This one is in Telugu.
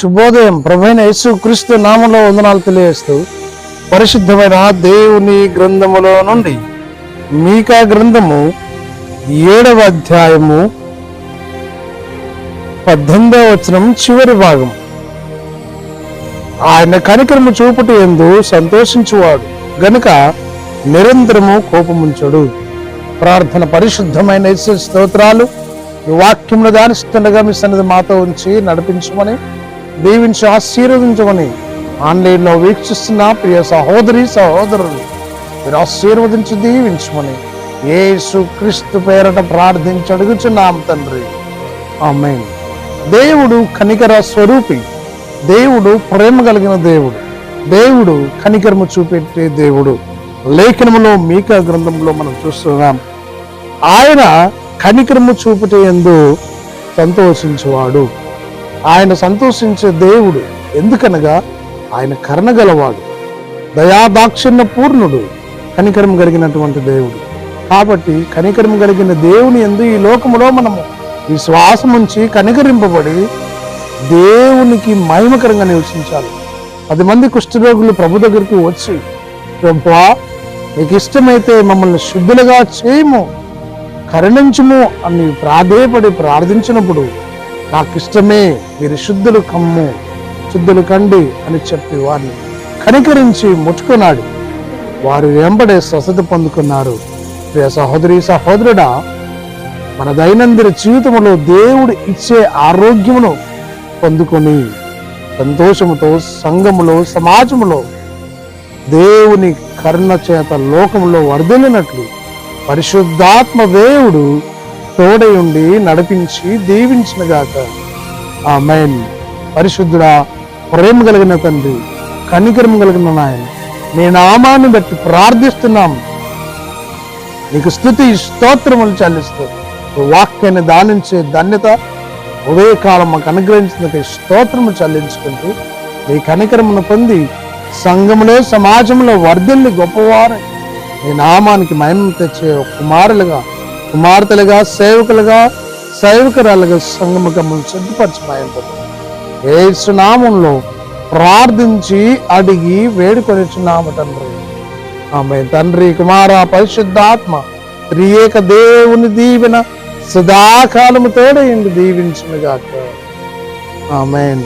శుభోదయం. ప్రభైన యేసు క్రీస్తు నామంలో వందనాలు తెలియజేస్తూ పరిశుద్ధమైన దేవుని గ్రంథములో నుండి మీకా గ్రంథము ఏడవ అధ్యాయము పద్దెనిమిదవ వచనం చివరి భాగం. ఆయన కనికరము చూపుట ఎందు సంతోషించువాడు. గనుక నిరంతరము కోపముంచడు. ప్రార్థన పరిశుద్ధమైన యేసు స్తోత్రాలు. ఈ వాక్యమును దానిస్తుండగా మీ సన్నిధి మాతో ఉంచి నడిపించమని దీవించి ఆశీర్వదించమని ఆన్లైన్లో వీక్షిస్తున్న ప్రియ సహోదరి సహోదరులు మీరు ఆశీర్వదించి దీవించమని యేసు క్రీస్తు పేరట ప్రార్థించి అడుగుచున్నాం తండ్రి. ఆమె దేవుడు కనికర స్వరూపి దేవుడు ప్రేమ కలిగిన దేవుడు దేవుడు కనికరము చూపెట్టే దేవుడు. లేఖనములో మీకా గ్రంథంలో మనం చూస్తున్నాం ఆయన కనికరము చూపుట ఎందు సంతోషించువాడు. ఆయన సంతోషించే దేవుడు ఎందుకనగా ఆయన కరుణ గలవాడు దయాదాక్షిణ్య పూర్ణుడు కనికరం కలిగినటువంటి దేవుడు. కాబట్టి కనికరం కలిగిన దేవుని ఎందు ఈ లోకములో మనము ఈ శ్వాసం ఉంచి కనికరింపబడి దేవునికి మహిమకరంగా నివసించాలి. పది మంది కుష్ఠరోగులు ప్రభు దగ్గరికి వచ్చి ప్రభా నీకు ఇష్టమైతే మమ్మల్ని శుద్ధులుగా చేయము కరుణించుము అని ప్రాధేయపడి ప్రార్థించినప్పుడు నాకిష్టమే మీరు శుద్ధులు కమ్ము శుద్ధులు కండి అని చెప్పి వారిని కనికరించి ముట్టుకున్నాడు. వారు వెంబడే స్వస్థత పొందుకున్నారు. ప్రియ సహోదరి సహోదరుడా మన దైనందిన జీవితంలో దేవుడు ఇచ్చే ఆరోగ్యమును పొందుకొని సంతోషముతో సంఘములో సమాజములో దేవుని కరుణ చేత లోకంలో వర్ధిల్లినట్లు పరిశుద్ధాత్మ దేవుడు తోడై ఉండి నడిపించి దీవించినగాక ఆ మైన్ పరిశుద్ధుడా ప్రేమ కలిగిన తండ్రి కనికరం కలిగిన నాయన నీ నామాన్ని బట్టి ప్రార్థిస్తున్నాం. నీకు స్థుతి స్తోత్రములు చెల్లిస్తూ వాక్యాన్ని దానించే ధన్యత ఉదయకాలం మాకు అనుగ్రహించినట్టు స్తోత్రము చెల్లించుకుంటూ నీ కనికరమును పొంది సంఘములో సమాజంలో వర్ధిల్ని గొప్పవారు నీ నామానికి మహిమ తెచ్చే కుమారులుగా కుమార్తెలుగా సేవకులుగా సేవకురాలుగా సంగమకములు సిద్ధపరచమని ఏసు నామంలో ప్రార్థించి అడిగి వేడుకొనిచున్నాము తండ్రి. ఆమె తండ్రి కుమార పరిశుద్ధాత్మ త్రియేక దేవుని దీవెన సదాకాలము తోడయండి దీవించునుగాక. ఆమెన్.